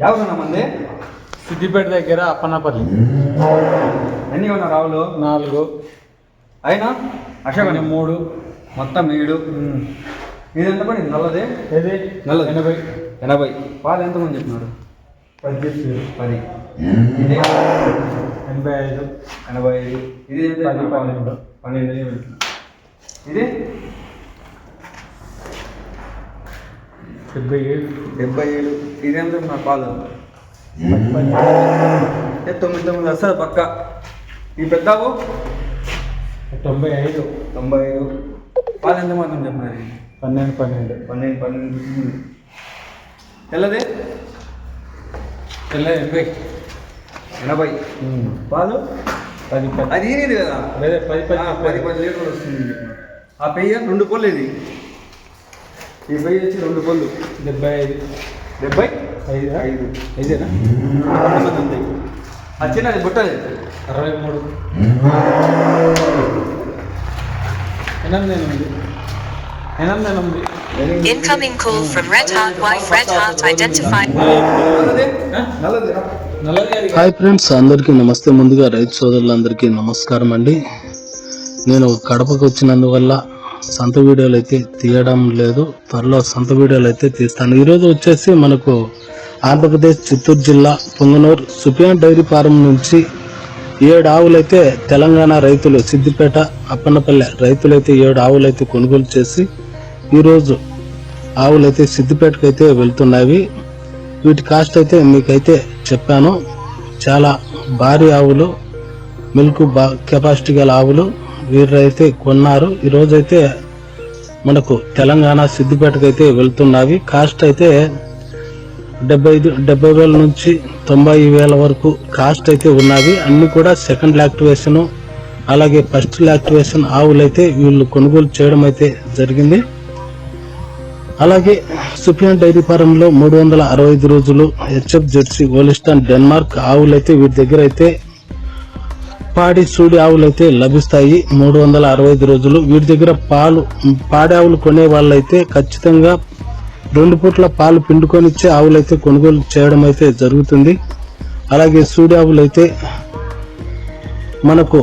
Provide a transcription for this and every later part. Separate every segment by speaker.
Speaker 1: ఎవరన్నా మంది
Speaker 2: సిద్దిపేట దగ్గర అప్పన్నపల్లి
Speaker 1: ఎన్ని ఉన్నా రావులు
Speaker 2: నాలుగు
Speaker 1: అయినా అశోక్
Speaker 2: మూడు
Speaker 1: మొత్తం ఏడు ఇది ఎంత పడింది నల్లది
Speaker 2: ఏది
Speaker 1: నల్లది
Speaker 2: ఎనభై
Speaker 1: ఎనభై పాలు ఎంతమంది చెప్పినారు
Speaker 2: పద్దెనిమిది
Speaker 1: పది ఇది
Speaker 2: ఎనభై ఐదు
Speaker 1: ఎనభై ఐదు ఇది ఎంత
Speaker 2: పది? పన్నెండు.
Speaker 1: పన్నెండు. ఇది
Speaker 2: డెబ్బై ఏడు
Speaker 1: డెబ్బై ఏడు ఇది ఎంత చెప్పినారు పాలు
Speaker 2: పది,
Speaker 1: ఏ తొమ్మిది తొమ్మిది వస్తుంది పక్క. ఈ పెద్దావు
Speaker 2: తొంభై ఐదు.
Speaker 1: తొంభై ఐదు. పాలు ఎంత మాత్రం చెప్పినారు?
Speaker 2: పన్నెండు పన్నెండు.
Speaker 1: పన్నెండు పన్నెండు తెల్లది?
Speaker 2: తెల్ల ఎనభై.
Speaker 1: ఎనభై. పాలు?
Speaker 2: పది పది.
Speaker 1: అది ఇది కదా?
Speaker 2: అదే పది పది
Speaker 1: పది. పది లీటర్లు వస్తుంది. ఆ పెయ్య రెండు పళ్ళు ఇది. ఈ పెయ్యి వచ్చి రెండు పళ్ళు
Speaker 2: డెబ్బై ఐదు.
Speaker 1: డెబ్బై
Speaker 2: ఐదు.
Speaker 1: ఐదు.
Speaker 2: ఐదేనా?
Speaker 1: ఉంది ఆ చిన్నది బుట్టది
Speaker 2: అరవై మూడు. ఎనిమిది ఎనిమిది. ఎనిమిది ఎనిమిది.
Speaker 3: Incoming call from Red Heart. Wife Red Heart identified.
Speaker 4: Hi friends అందరికీ నమస్తే. ముందుగా రైతు సోదరులందరికీ నమస్కారం అండి. నేను కడపకు వచ్చినందువల్ల సంత వీడియోలు అయితే తీయడం లేదు. త్వరలో సంత వీడియోలు అయితే తీస్తాను. ఈరోజు వచ్చేసి మనకు ఆంధ్రప్రదేశ్ చిత్తూరు జిల్లా పొంగనూరు సుపియాన్ డైరీ ఫారం నుంచి ఏడు ఆవులైతే తెలంగాణ రైతులు సిద్దిపేట అప్పన్నపల్లె రైతులైతే ఏడు ఆవులైతే కొనుగోలు చేసి ఈరోజు ఆవులైతే సిద్దిపేటకు అయితే వెళ్తున్నాయి. వీటి కాస్ట్ అయితే మీకైతే చెప్పాను. చాలా భారీ ఆవులు మిల్క్ బా కెపాసిటీ గల ఆవులు. వీరైతే కొన్నారు. ఈరోజు అయితే మనకు తెలంగాణ సిద్దిపేటకు అయితే వెళ్తున్నవి కాస్ట్ అయితే డెబ్బై ఐదు డెబ్బై వేల నుంచి తొంభై వేల వరకు కాస్ట్ అయితే ఉన్నవి. అన్ని కూడా సెకండ్ యాక్టివేషన్ అలాగే ఫస్ట్ యాక్టివేషన్ ఆవులు అయితే వీళ్ళు కొనుగోలు చేయడం అయితే జరిగింది. అలాగే సుఫియాన్ డైరీ ఫారంలో మూడు వందల అరవై ఐదు రోజులు హెచ్ఎఫ్ జెర్సీ ఓలిస్టాన్ డెన్మార్క్ ఆవులైతే వీటి దగ్గర అయితే పాడి సూడి ఆవులు అయితే లభిస్తాయి. మూడు వందల అరవై ఐదు రోజులు. వీటి దగ్గర పాలు పాడి ఆవులు కొనే వాళ్ళైతే ఖచ్చితంగా రెండు పూట్ల పాలు పిండుకొని ఇచ్చే ఆవులు అయితే కొనుగోలు చేయడం అయితే జరుగుతుంది. అలాగే సూడి ఆవులు అయితే మనకు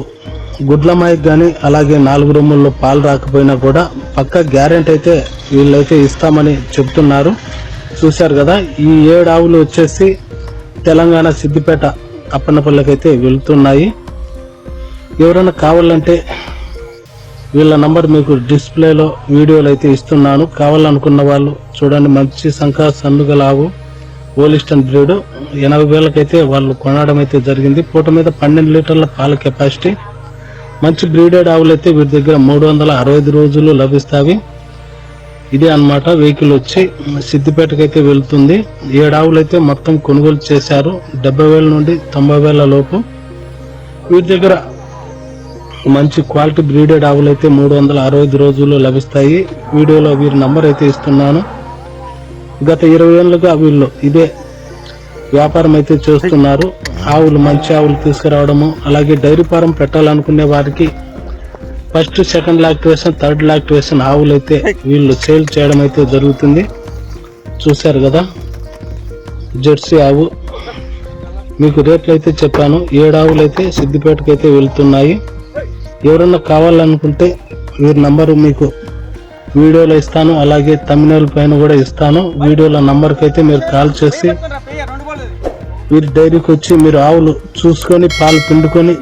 Speaker 4: గుడ్లమాయకు కానీ అలాగే నాలుగు రొమ్ముల్లో పాలు రాకపోయినా కూడా పక్క గ్యారెంటీ అయితే వీళ్ళైతే ఇస్తామని చెప్తున్నారు చూశారు కదా ఈ ఏడు ఆవులు వచ్చేసి తెలంగాణ సిద్దిపేట అప్పన్నపల్లికైతే వెళ్తున్నాయి. ఎవరైనా కావాలంటే వీళ్ళ నంబర్ మీకు డిస్ప్లేలో వీడియోలు అయితే ఇస్తున్నాను. కావాలనుకున్న వాళ్ళు చూడండి మంచి సంఖ సన్నుగల లావు ఓలిస్టన్ బ్రీడ్. ఎనభై వేలకైతే వాళ్ళు కొనడం అయితే జరిగింది. పూట మీద పన్నెండు లీటర్ల పాల కెపాసిటీ. మంచి బ్రీడెడ్ ఆవులు అయితే వీటి దగ్గర మూడు వందల అరవై ఐదు రోజులు లభిస్తాయి. ఇదే అన్నమాట వెహికల్ వచ్చి సిద్దిపేటకైతే వెళ్తుంది. ఏడు ఆవులు అయితే మొత్తం కొనుగోలు చేశారు. డెబ్బై వేల నుండి తొంభై వేల లోపు. వీటి దగ్గర మంచి క్వాలిటీ బ్రీడెడ్ ఆవులు అయితే మూడు వందల అరవై ఐదు రోజులు లభిస్తాయి. వీడియోలో వీరి నంబర్ అయితే ఇస్తున్నాను. గత ఇరవై ఏళ్ళుగా వీళ్ళు ఇదే వ్యాపారం అయితే చేస్తున్నారు. ఆవులు మంచి ఆవులు తీసుకురావడము అలాగే డైరీ ఫారం పెట్టాలనుకునే వారికి first second lactation third lactation ఆవులు అయితే వీళ్ళు సేల్ చేయడం అయితే జరుగుతుంది. చూశారు కదా? జెర్సీ ఆవు. మీకు రేట్లు అయితే చెప్పాను. ఏడు ఆవులు అయితే సిద్దిపేటకి అయితే వెళ్తున్నాయి. ఎవరన్నా కావాలనుకుంటే వీరి నంబరు మీకు వీడియోలో ఇస్తాను అలాగే తమిళ పైన కూడా ఇస్తాను. వీడియోలో నంబర్కి అయితే మీరు కాల్ చేసి వీరి డైరీకి వచ్చి మీరు ఆవులు చూసుకొని పాలు పిండుకొని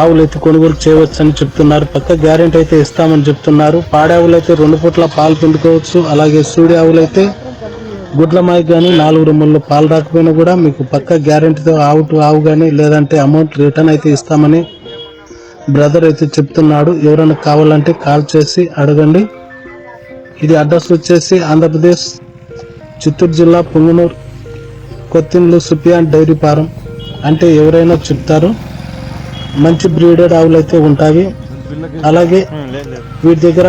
Speaker 4: ఆవులు అయితే కొనుగోలు చేయవచ్చు అని చెప్తున్నారు. పక్క గ్యారెంటీ అయితే ఇస్తామని చెప్తున్నారు. పాడావులు ఆవులు అయితే రెండు పూట్ల పాలు పిండుకోవచ్చు అలాగే సూడి ఆవులు అయితే గుడ్ల మాయకు కానీ నాలుగు రొమ్ముల్లో పాలు రాకపోయినా కూడా మీకు పక్క గ్యారెంటీతో ఆవు టు ఆవు కానీ లేదంటే అమౌంట్ రిటర్న్ అయితే ఇస్తామని బ్రదర్ అయితే చెప్తున్నాడు ఎవరైనా కావాలంటే కాల్ చేసి అడగండి. ఇది అడ్రస్ వచ్చేసి ఆంధ్రప్రదేశ్ చిత్తూరు జిల్లా పుంగనూరు కొత్తిండ్లు సుపియాన్ డైరీ ఫారం అంటే ఎవరైనా చెప్తారు మంచి బ్రీడెడ్ ఆవులు అయితే ఉంటాయి. అలాగే వీటి దగ్గర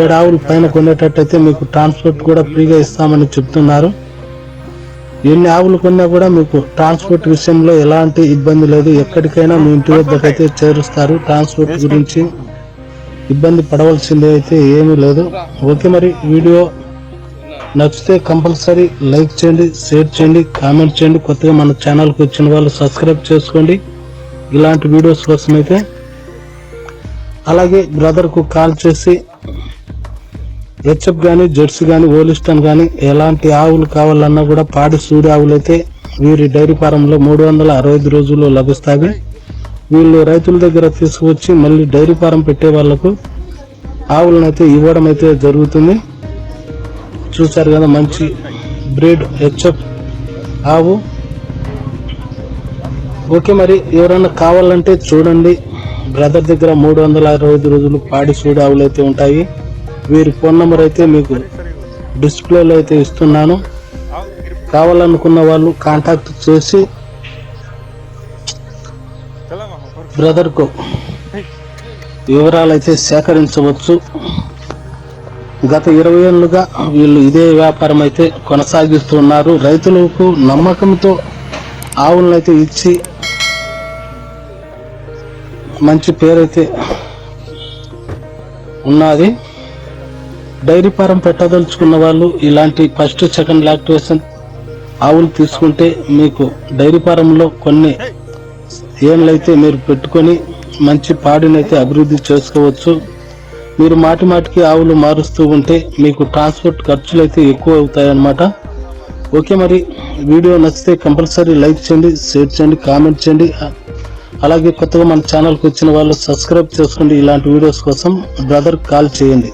Speaker 4: ఏడు ఆవులు పైన కొనేటట్టయితే మీకు ట్రాన్స్పోర్ట్ కూడా ఫ్రీగా ఇస్తామని చెప్తున్నారు. ఎన్ని ఆవులు కొన్నా కూడా మీకు ట్రాన్స్పోర్ట్ విషయంలో ఎలాంటి ఇబ్బంది లేదు. ఎక్కడికైనా మీ ఇంటి వద్దకైతే చేరుస్తారు. ట్రాన్స్పోర్ట్ గురించి ఇబ్బంది పడవలసింది అయితే ఏమీ లేదు. ఓకే మరి వీడియో నచ్చితే కంపల్సరీ లైక్ చేయండి షేర్ చేయండి కామెంట్ చేయండి. కొత్తగా మన ఛానల్కి వచ్చిన వాళ్ళు సబ్స్క్రైబ్ చేసుకోండి. ఇలాంటి వీడియోస్ కోసం అయితే అలాగే బ్రదర్కు కాల్ చేసి హెచ్ఎఫ్ కానీ జెర్సీ కానీ ఓలిస్టన్ కానీ ఎలాంటి ఆవులు కావాలన్నా కూడా పాడి సూడి ఆవులు అయితే వీరి డైరీ ఫారంలో మూడు వందల అరవై ఐదు రోజుల్లో లభిస్తాయి. వీళ్ళు రైతుల దగ్గర తీసుకువచ్చి మళ్ళీ డైరీ ఫారం పెట్టే వాళ్ళకు ఆవులను అయితే ఇవ్వడం అయితే జరుగుతుంది. చూశారు కదా మంచి బ్రీడ్ హెచ్ఎఫ్ ఆవు. ఓకే మరి ఎవరైనా కావాలంటే చూడండి. బ్రదర్ దగ్గర మూడు వందల అరవై ఐదు రోజులు పాడి సూడి ఆవులు అయితే ఉంటాయి. వీరి ఫోన్ నెంబర్ అయితే మీకు డిస్ప్లేలో అయితే ఇస్తున్నాను. కావాలనుకున్న వాళ్ళు కాంటాక్ట్ చేసి బ్రదర్కు వివరాలు అయితే సేకరించవచ్చు. గత ఇరవై ఏళ్ళుగా వీళ్ళు ఇదే వ్యాపారం అయితే కొనసాగిస్తున్నారు. రైతులకు నమ్మకంతో ఆవులను అయితే ఇచ్చి మంచి పేరైతే ఉన్నది. డైరీ ఫారం పెట్టదలుచుకున్న వాళ్ళు ఇలాంటి ఫస్ట్ సెకండ్ లాక్టివేషన్ ఆవులు తీసుకుంటే మీకు డైరీ ఫారంలో కొన్ని ఏళ్ళైతే మీరు పెట్టుకొని మంచి పాడినైతే అభివృద్ధి చేసుకోవచ్చు. మీరు మాటి మాటికి ఆవులు మారుస్తూ ఉంటే మీకు ట్రాన్స్పోర్ట్ ఖర్చులు అయితే ఎక్కువ అవుతాయన్నమాట. ఓకే మరి వీడియో నచ్చితే కంపల్సరీ లైక్ చేయండి షేర్ చేయండి కామెంట్ చేయండి. అలాగే కొత్తగా మన ఛానల్కి వచ్చిన వాళ్ళు సబ్స్క్రైబ్ చేసుకోండి ఇలాంటి వీడియోస్ కోసం బ్రదర్ కాల్ చేయండి.